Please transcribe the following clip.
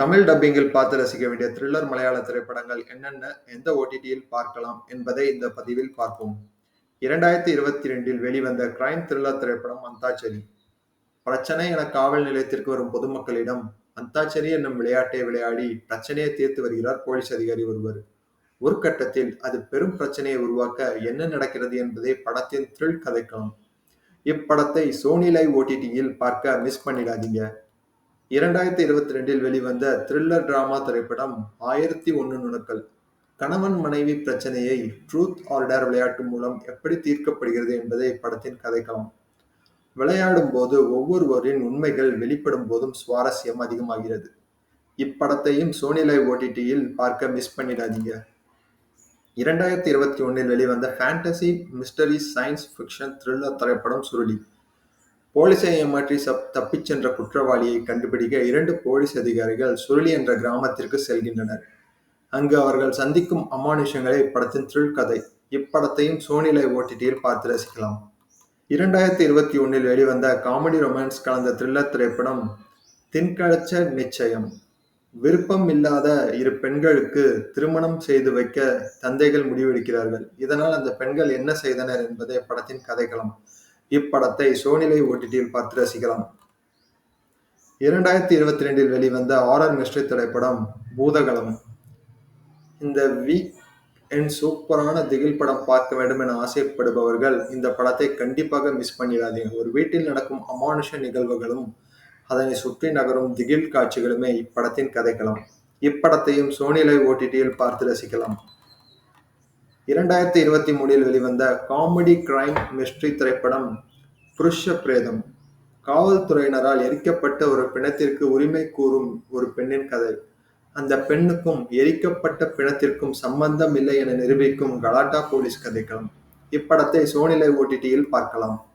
தமிழ் டப்பிங்கில் பார்த்து ரசிக்க வேண்டிய த்ரில்லர் மலையாள திரைப்படங்கள் என்னென்ன எந்த ஓடிடியில் பார்க்கலாம் என்பதை இந்த பதிவில் பார்ப்போம். இரண்டாயிரத்தி இருபத்தி ரெண்டில் வெளிவந்த கிரைம் த்ரில்லர் திரைப்படம் அந்தாச்சரி. பிரச்சனை என காவல் நிலையத்திற்கு வரும் பொதுமக்களிடம் அந்தாச்சரி என்னும் விளையாட்டை விளையாடி பிரச்சனையை தீர்த்து வருகிறார் போலீஸ் அதிகாரி ஒருவர். ஒரு கட்டத்தில் அது பெரும் பிரச்சனையை உருவாக்க என்ன நடக்கிறது என்பதை படத்தின் த்ரில் கதைக்கலாம். இப்படத்தை சோனி லைவ் ஓடிடியில் பார்க்க மிஸ் பண்ணிடாதீங்க. இரண்டாயிரத்தி இருபத்தி ரெண்டில் வெளிவந்த த்ரில்லர் டிராமா திரைப்படம் ஆயிரத்தி ஒன்று நுணுக்கள் கணவன் மனைவி பிரச்சனையை ட்ரூத் ஆர்டர் விளையாட்டு மூலம் எப்படி தீர்க்கப்படுகிறது என்பதை படத்தின் கதைக்களம். விளையாடும் போது ஒவ்வொருவரின் உண்மைகள் வெளிப்படும் போதும் சுவாரஸ்யம் அதிகமாகிறது. இப்படத்தையும் சோனிலை ஓடிடியில் பார்க்க மிஸ் பண்ணிடாதீங்க. இரண்டாயிரத்தி இருபத்தி ஒன்னில் வெளிவந்த fantasy mystery science fiction thriller திரைப்படம் சுருளி. போலீஸை ஏமாற்றி சப் தப்பிச் சென்ற குற்றவாளியை கண்டுபிடிக்க இரண்டு போலீஸ் அதிகாரிகள் சுருளி என்ற கிராமத்திற்கு செல்கின்றனர். அங்கு அவர்கள் சந்திக்கும் அமானுஷங்களே இப்படத்தின் த்ரில் கதை இப்படத்தையும் சோனிலை லைவ் ஓடிடியில் பார்த்து ரசிக்கலாம். இரண்டாயிரத்தி இருபத்தி ஒன்னில் வெளிவந்த காமெடி ரொமான்ஸ் கலந்த த்ரில்லர் திரைப்படம் தின்கழச்ச நிச்சயம். விருப்பம் இல்லாத இரு பெண்களுக்கு திருமணம் செய்து வைக்க தந்தைகள் முடிவெடுக்கிறார்கள். இதனால் அந்த பெண்கள் என்ன செய்தனர் என்பதே படத்தின் கதைக்களம். இப்படத்தை சோனிலை ஓடிடியில் பார்த்து ரசிக்கலாம் இரண்டாயிரத்தி இருபத்தி ரெண்டில் வெளிவந்த ஆரர் மிஸ்ட்ரி திரைப்படம் பூதகலம். இந்த வீக் என் சூப்பரான திகில் படம் பார்க்க வேண்டும் என ஆசைப்படுபவர்கள் இந்த படத்தை கண்டிப்பாக மிஸ் பண்ணிடாதீங்க. ஒரு வீட்டில் நடக்கும் அமானுஷ நிகழ்வுகளும் அதனை சுற்றி நகரும் திகில் காட்சிகளுமே இப்படத்தின் கதைக்கலாம் இப்படத்தையும் சோனிலை ஓடிடியில் பார்த்து ரசிக்கலாம் இரண்டாயிரத்தி இருபத்தி மூணில் வெளிவந்த காமெடி கிரைம் மிஸ்ட்ரி திரைப்படம் புருஷ பிரேதம் காவல்துறையினரால் எரிக்கப்பட்ட ஒரு பிணத்திற்கு உரிமை கூறும் ஒரு பெண்ணின் கதை. அந்த பெண்ணுக்கும் எரிக்கப்பட்ட பிணத்திற்கும் சம்பந்தம் இல்லை என நிரூபிக்கும் கலாட்டா போலீஸ் கதைக்களம். இப்படத்தை சோனிலை ஓடிடியில் பார்க்கலாம்.